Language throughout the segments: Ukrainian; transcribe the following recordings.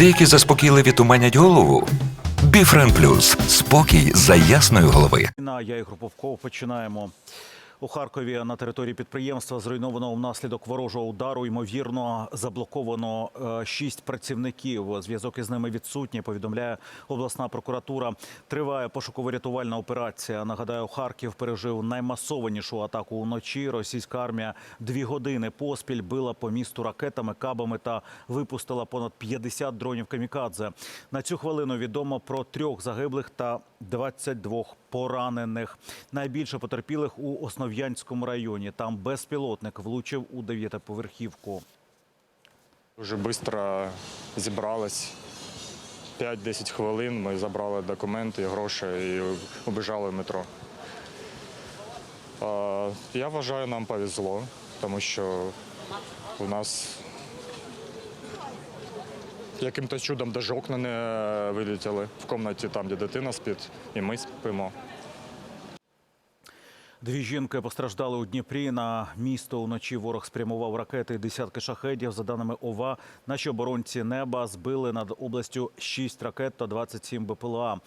Деякі заспокійливі туманять голову. Біфрен Плюс спокій за ясної голови. На я Ігор Попков починаємо. У Харкові на території підприємства зруйновано внаслідок ворожого удару. Ймовірно, заблоковано е, шість працівників. Зв'язок із ними відсутній. Повідомляє обласна прокуратура. Триває пошуково-рятувальна операція. Нагадаю, Харків пережив наймасованішу атаку уночі. Російська армія дві години поспіль била по місту ракетами, кабами та випустила понад 50 дронів камікадзе. На цю хвилину відомо про трьох загиблих та 22 поранених. Найбільше потерпілих у Основ'янському районі. Там безпілотник влучив у дев'ятиповерхівку. Дуже швидко зібрались. 5-10 хвилин ми забрали документи, гроші і убіжали в метро. Я вважаю, нам повезло, тому що у нас яким-то чудом навіть окна не вилетіли в кімнаті, там, де дитина спить, і ми спимо. Дві жінки постраждали у Дніпрі. На місто уночі ворог спрямував ракети і десятки шахедів. За даними ОВА, наші оборонці неба збили над областю 6 ракет та 27 БПЛА.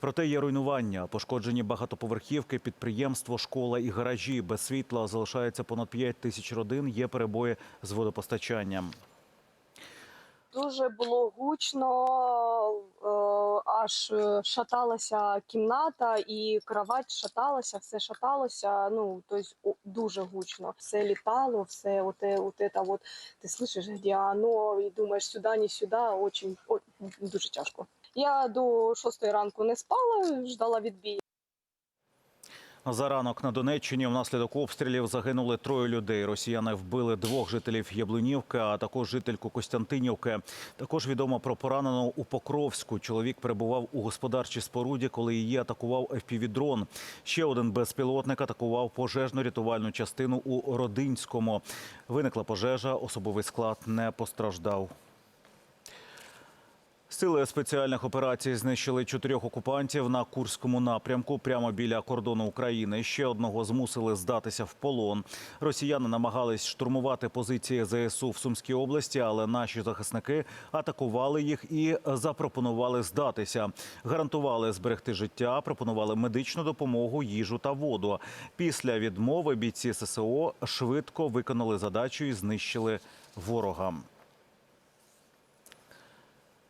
Проте є руйнування, пошкоджені багатоповерхівки, підприємство, школа і гаражі. Без світла залишається понад 5 тисяч родин. Є перебої з водопостачанням. Дуже було гучно, е, аж е, шаталася кімната, і кровать шаталася, все шаталося. Ну тобто дуже гучно. Все літало, все оте, оте та от ти слышиш, де оно, і думаєш сюди, не сюди. Очень о, дуже тяжко. Я до шостої ранку не спала, ждала відбій. За ранок на Донеччині внаслідок обстрілів загинули троє людей. Росіяни вбили двох жителів Яблунівки, а також жительку Костянтинівки. Також відомо про пораненого у Покровську. Чоловік перебував у господарчій споруді, коли її атакував FPV-дрон. Ще один безпілотник атакував пожежно-рятувальну частину у Родинському. Виникла пожежа, особовий склад не постраждав. Сили спеціальних операцій знищили чотирьох окупантів на Курському напрямку прямо біля кордону України. Ще одного змусили здатися в полон. Росіяни намагались штурмувати позиції ЗСУ в Сумській області, але наші захисники атакували їх і запропонували здатися. Гарантували зберегти життя, пропонували медичну допомогу, їжу та воду. Після відмови бійці ССО швидко виконали задачу і знищили ворога.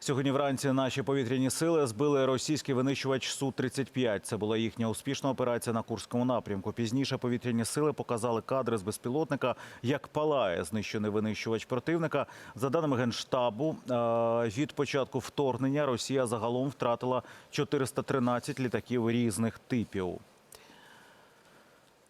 Сьогодні вранці наші повітряні сили збили російський винищувач су 35 Це була їхня успішна операція на Курському напрямку. Пізніше повітряні сили показали кадри з безпілотника, як палає знищений винищувач противника. За даними генштабу, е, від початку вторгнення Росія загалом втратила 413 літаків різних типів.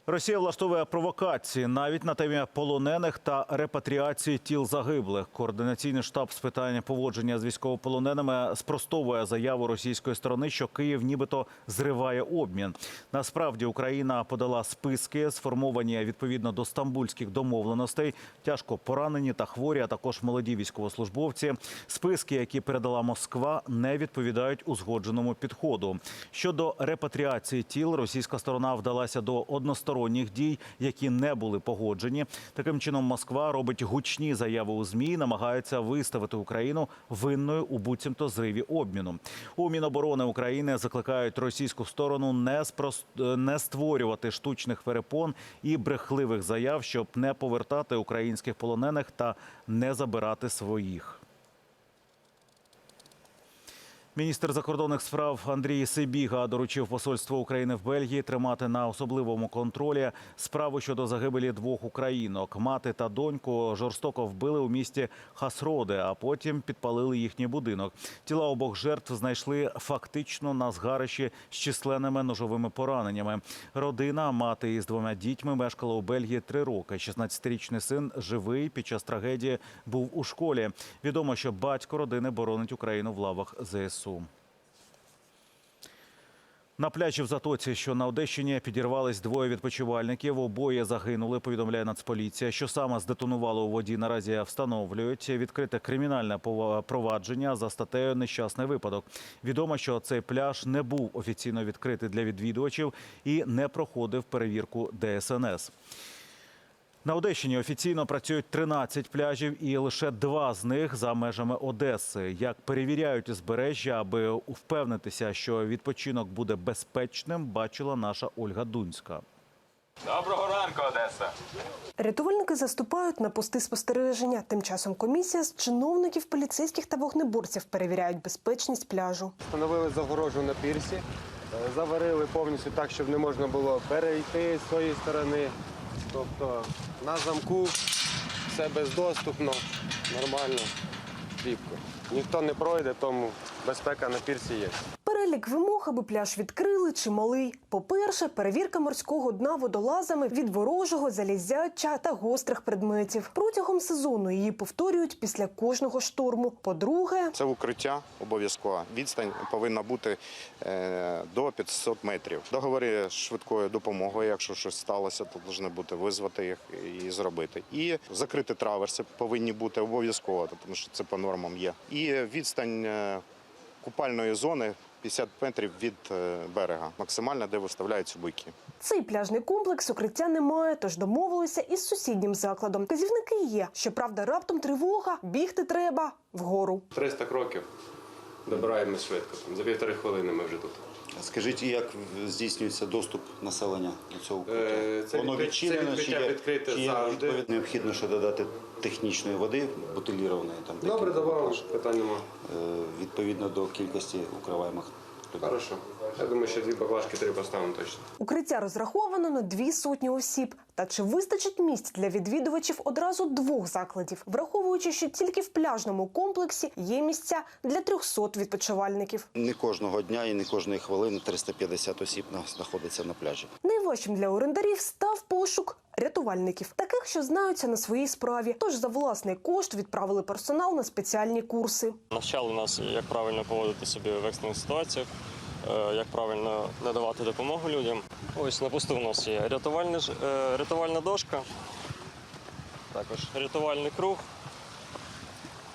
Росія влаштовує провокації навіть на темі полонених та репатріації тіл загиблих. Координаційний штаб з питання поводження з військовополоненими спростовує заяву російської сторони, що Київ нібито зриває обмін. Насправді Україна подала списки, сформовані відповідно до стамбульських домовленостей. Тяжко поранені та хворі, а також молоді військовослужбовці. Списки, які передала Москва, не відповідають узгодженому підходу. Щодо репатріації тіл, російська сторона вдалася до односторонніх дій, які не були погоджені. Таким чином, Москва робить гучні заяви у змі, намагається виставити Україну винною у буцімто зриві обміну. У Міноборони України закликають російську сторону не спрос- не створювати штучних перепон і брехливих заяв, щоб не повертати українських полонених та не забирати своїх. Міністр закордонних справ Андрій Сибіга доручив посольство України в Бельгії тримати на особливому контролі справу щодо загибелі двох українок. Мати та доньку жорстоко вбили у місті Хасроде, а потім підпалили їхній будинок. Тіла обох жертв знайшли фактично на згарищі з численними ножовими пораненнями. Родина, мати із двома дітьми, мешкала у Бельгії три роки. 16-річний син живий під час трагедії був у школі. Відомо, що батько родини боронить Україну в лавах ЗСУ. На пляжі в Затоці, що на Одещині, підірвались двоє відпочивальників. Обоє загинули. Повідомляє Нацполіція. Що саме здетонувало у воді, наразі встановлюють. Відкрите кримінальне провадження за статтею нещасний випадок. Відомо, що цей пляж не був офіційно відкритий для відвідувачів і не проходив перевірку ДСНС. На Одещині офіційно працюють 13 пляжів, і лише два з них за межами Одеси. Як перевіряють узбережжя, аби впевнитися, що відпочинок буде безпечним, бачила наша Ольга Дунська. Доброго ранку, Одеса. Рятувальники заступають на пости спостереження. Тим часом комісія з чиновників, поліцейських та вогнеборців перевіряють безпечність пляжу. Встановили загорожу на пірсі, е, заварили повністю так, щоб не можна було перейти з своєї сторони. Тобто на замку все бездоступно, нормально, кріпко. Ніхто не пройде, тому безпека на пірсі є. Перелік вимог, аби пляж відкрили, чималий. По-перше, перевірка морського дна водолазами від ворожого, залізяча та гострих предметів. Протягом сезону її повторюють після кожного шторму. По-друге, Це укриття обов'язково. Відстань повинна бути е, до 500 метрів. Договори з швидкою допомогою, якщо щось сталося, то повинні бути визвати їх і зробити. І закрити траверси повинні бути обов'язково, тому що це по нормам є. І відстань е, купальної зони 50 метрів від е, берега, максимально де виставляються буйки. цей пляжний комплекс укриття немає, тож домовилися із сусіднім закладом. Казівники є. Щоправда, раптом тривога, бігти треба вгору. 300 кроків добираємось швидко. Там, за півтори хвилини ми вже тут. Скажіть, як здійснюється доступ населення до цього? Е, це Воно це відчинено чи відкриття є, відкрите чи є завжди. відповідь- необхідно ще додати технічної води, бутилірованої там Добре, декілька, добавимо, питань нема. е, відповідно до кількості укриваємих людей. Хорошо. Я думаю, що дві баклажки три поставимо точно. Укриття розраховано на дві сотні осіб. Та чи вистачить місць для відвідувачів одразу двох закладів, враховуючи, що тільки в пляжному комплексі є місця для 300 відпочивальників. Не кожного дня і не кожної хвилини 350 осіб на- знаходиться на пляжі. Найважчим для орендарів став пошук рятувальників, таких, що знаються на своїй справі. Тож за власний кошт відправили персонал на спеціальні курси. Навчали нас, як правильно поводити себе в екстрених ситуаціях, як правильно надавати допомогу людям. Ось на посту у нас є рятувальна, е, рятувальна дошка, також рятувальний круг,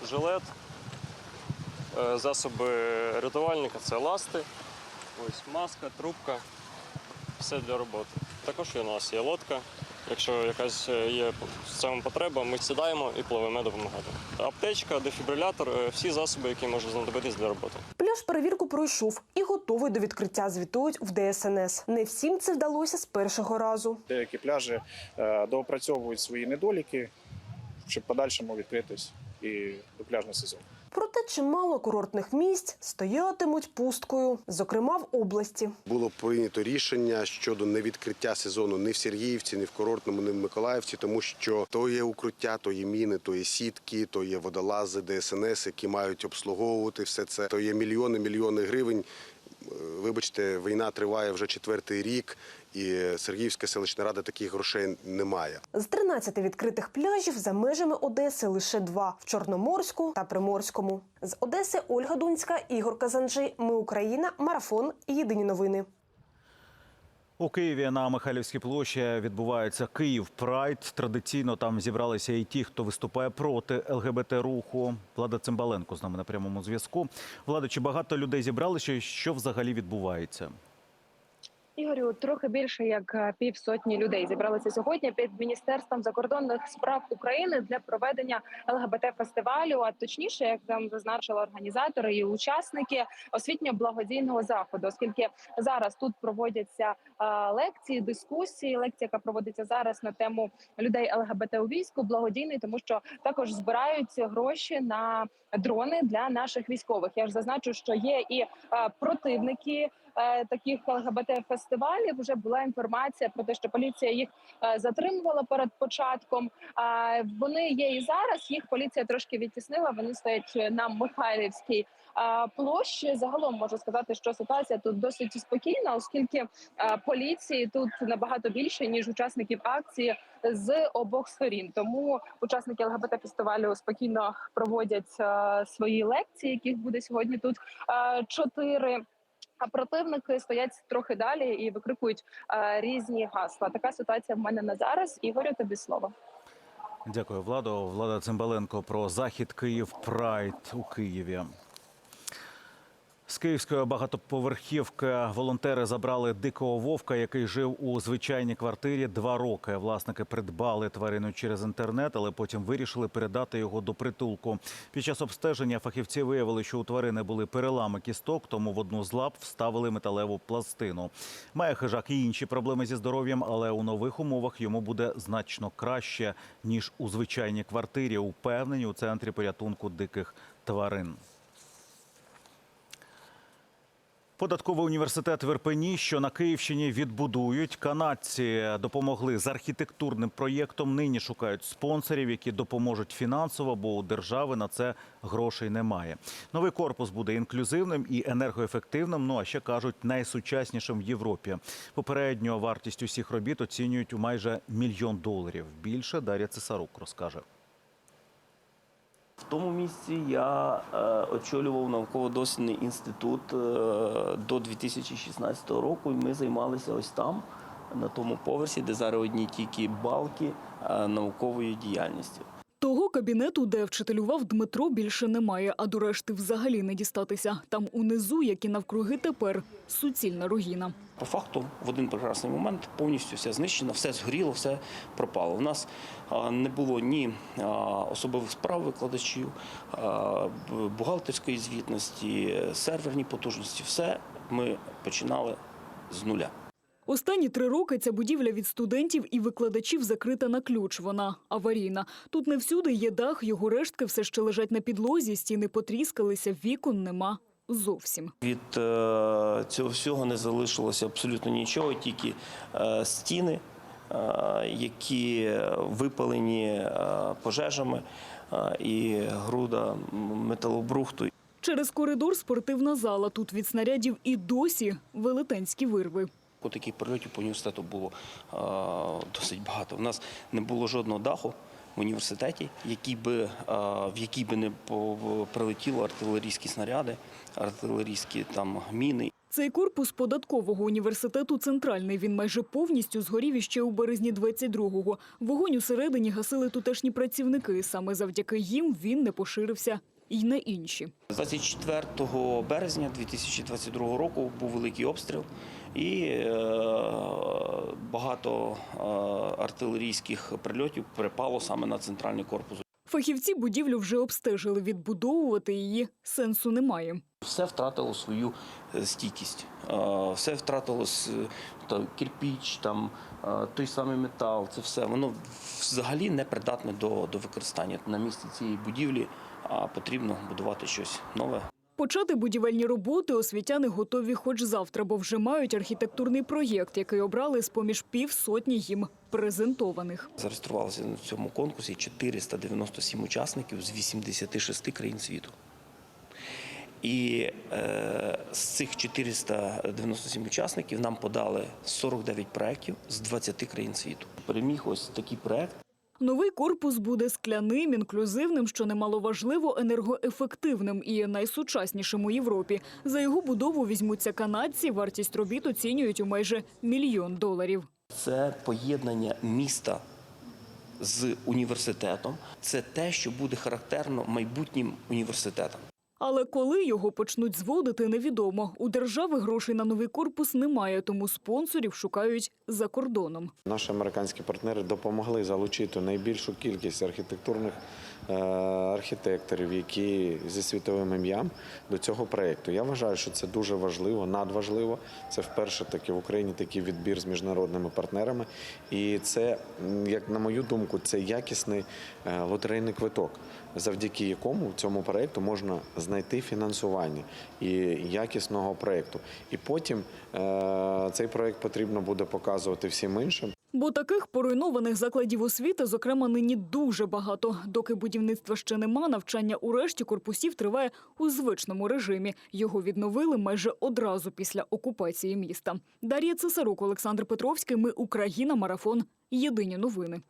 жилет, е, засоби рятувальника це ласти, ось маска, трубка, все для роботи. Також у нас є лодка. Якщо якась е, є в цьому потреба, ми сідаємо і пливемо допомагати. Аптечка, дефібрилятор, е, всі засоби, які можуть знадобитись для роботи. Пляж перевірку пройшов і готовий до відкриття. Звітують в ДСНС. Не всім це вдалося з першого разу. Деякі пляжі е, доопрацьовують свої недоліки, щоб подальшому відкритись і до пляжного сезон. Проте чимало курортних місць стоятимуть пусткою, зокрема в області. Було прийнято рішення щодо невідкриття сезону ні в Сергіївці, ні в Курортному, ні в Миколаївці, тому що то є укриття, то є міни, то є сітки, то є водолази, ДСНС, які мають обслуговувати все це. То є мільйони, мільйони гривень. Е, Вибачте, війна триває вже четвертий рік, і Сергіївська селищна рада таких грошей не має. З 13 відкритих пляжів за межами Одеси лише два в Чорноморську та Приморському. З Одеси Ольга Дунська, Ігор Казанжи. Ми Україна. Марафон. Єдині новини. У Києві на Михайлівській площі відбувається Київ Прайд. Традиційно там зібралися і ті, хто виступає проти ЛГБТ руху. Влада Цимбаленко з нами на прямому зв'язку. Влада, чи багато людей зібралися? Що взагалі відбувається? Ігорю, трохи більше як е, півсотні людей зібралися сьогодні під міністерством закордонних справ України для проведення ЛГБТ фестивалю. А точніше, як там зазначили організатори і учасники освітньо-благодійного заходу, оскільки зараз тут проводяться е, лекції, дискусії. Лекція, яка проводиться зараз на тему людей ЛГБТ у війську, благодійний, тому що також збирають гроші на дрони для наших військових. Я ж зазначу, що є і е, противники таких ЛГБТ фестивалів. Вже була інформація про те, що поліція їх е, затримувала перед початком. Вони є і зараз. Їх поліція трошки відтіснила. Вони стоять на Михайлівській. е, Площі загалом можу сказати, що ситуація тут досить спокійна, оскільки е, поліції тут набагато більше ніж учасників акції з обох сторін. Тому учасники ЛГБТ фестивалю спокійно проводять е, свої лекції, яких буде сьогодні тут е, чотири. А противники стоять трохи далі і викрикують е, різні гасла. Така ситуація в мене на зараз. Ігорю, тобі слово. Дякую, Владо. Влада Цимбаленко про захід Київ Прайд у Києві. З київської багатоповерхівки волонтери забрали дикого вовка, який жив у звичайній квартирі два роки. Власники придбали тварину через інтернет, але потім вирішили передати його до притулку. Під час обстеження фахівці виявили, що у тварини були перелами кісток, тому в одну з лап вставили металеву пластину. Має хижак і інші проблеми зі здоров'ям, але у нових умовах йому буде значно краще ніж у звичайній квартирі. Упевнені у центрі порятунку диких тварин. Податковий університет в що на Київщині відбудують. Канадці допомогли з архітектурним проєктом. Нині шукають спонсорів, які допоможуть фінансово, бо у держави на це грошей немає. Новий корпус буде інклюзивним і енергоефективним. Ну а ще кажуть, найсучаснішим в Європі. Попередньо вартість усіх робіт оцінюють у майже мільйон доларів. Більше Дар'я Цесарук розкаже. В тому місці я е, очолював науково-дослідний інститут е, до 2016 року, і ми займалися ось там, на тому поверсі, де зараз одні тільки балки е, наукової діяльності. Того кабінету, де вчителював Дмитро, більше немає, а до решти взагалі не дістатися. Там унизу, як і навкруги тепер, суцільна руїна. По факту, в один прекрасний момент повністю все знищено, все згоріло, все пропало. У нас не було ні особових справ викладачів, бухгалтерської звітності, серверні потужності. Все ми починали з нуля. Останні три роки ця будівля від студентів і викладачів закрита на ключ. Вона аварійна. Тут не всюди є дах, його рештки все ще лежать на підлозі, стіни потріскалися, вікон нема зовсім. Від е, цього всього не залишилося абсолютно нічого, тільки е, стіни, е, які випалені е, пожежами, е, і груда металобрухту. Через коридор спортивна зала. Тут від снарядів і досі велетенські вирви. Таких прильотів по університету було е, досить багато. У нас не було жодного даху університеті, які би, е, в які би не прилетіло артилерійські снаряди, артилерійські там міни. Цей корпус податкового університету центральний. Він майже повністю згорів іще у березні 22-го. Вогонь усередині гасили тутешні працівники. Саме завдяки їм він не поширився і на інші. 24 березня 2022 року був великий обстріл, і е, багато е, артилерійських прильотів припало саме на центральний корпус. Фахівці будівлю вже обстежили. Відбудовувати її сенсу немає. Все втратило свою е, стійкість, Е, все втратило с- та, кирпіч, там, е, той самий метал, це все. Воно взагалі не придатне до, до використання. На місці цієї будівлі потрібно будувати щось нове. Почати будівельні роботи освітяни готові хоч завтра, бо вже мають архітектурний проєкт, який обрали з-поміж півсотні їм презентованих. Зареєструвалося на цьому конкурсі 497 учасників з 86 країн світу. І е, з цих 497 учасників нам подали 49 проєктів з 20 країн світу. Переміг ось такий проєкт. Новий корпус буде скляним, інклюзивним, що немаловажливо, енергоефективним і найсучаснішим у Європі. За його будову візьмуться канадці. Вартість робіт оцінюють у майже мільйон доларів. Це поєднання міста з університетом. Це те, що буде характерно майбутнім університетам. Але коли його почнуть зводити, невідомо. У держави грошей на новий корпус немає, тому спонсорів шукають за кордоном. Наші американські партнери допомогли залучити найбільшу кількість архітектурних архітекторів, які зі світовим ім'ям до цього проєкту. Я вважаю, що це дуже важливо, надважливо. Це вперше таки в Україні такий відбір з міжнародними партнерами. І це, як на мою думку, це якісний е, лотерейний квиток, завдяки якому в цьому проєкту можна знайти фінансування і якісного проєкту. І потім е, цей проєкт потрібно буде показувати всім іншим. Бо таких поруйнованих закладів освіти, зокрема, нині дуже багато. Доки будівництва ще нема, навчання у решті корпусів триває у звичному режимі. Його відновили майже одразу після окупації міста. Дар'я Цесарук, Олександр Петровський. Ми Україна. Марафон. Єдині новини.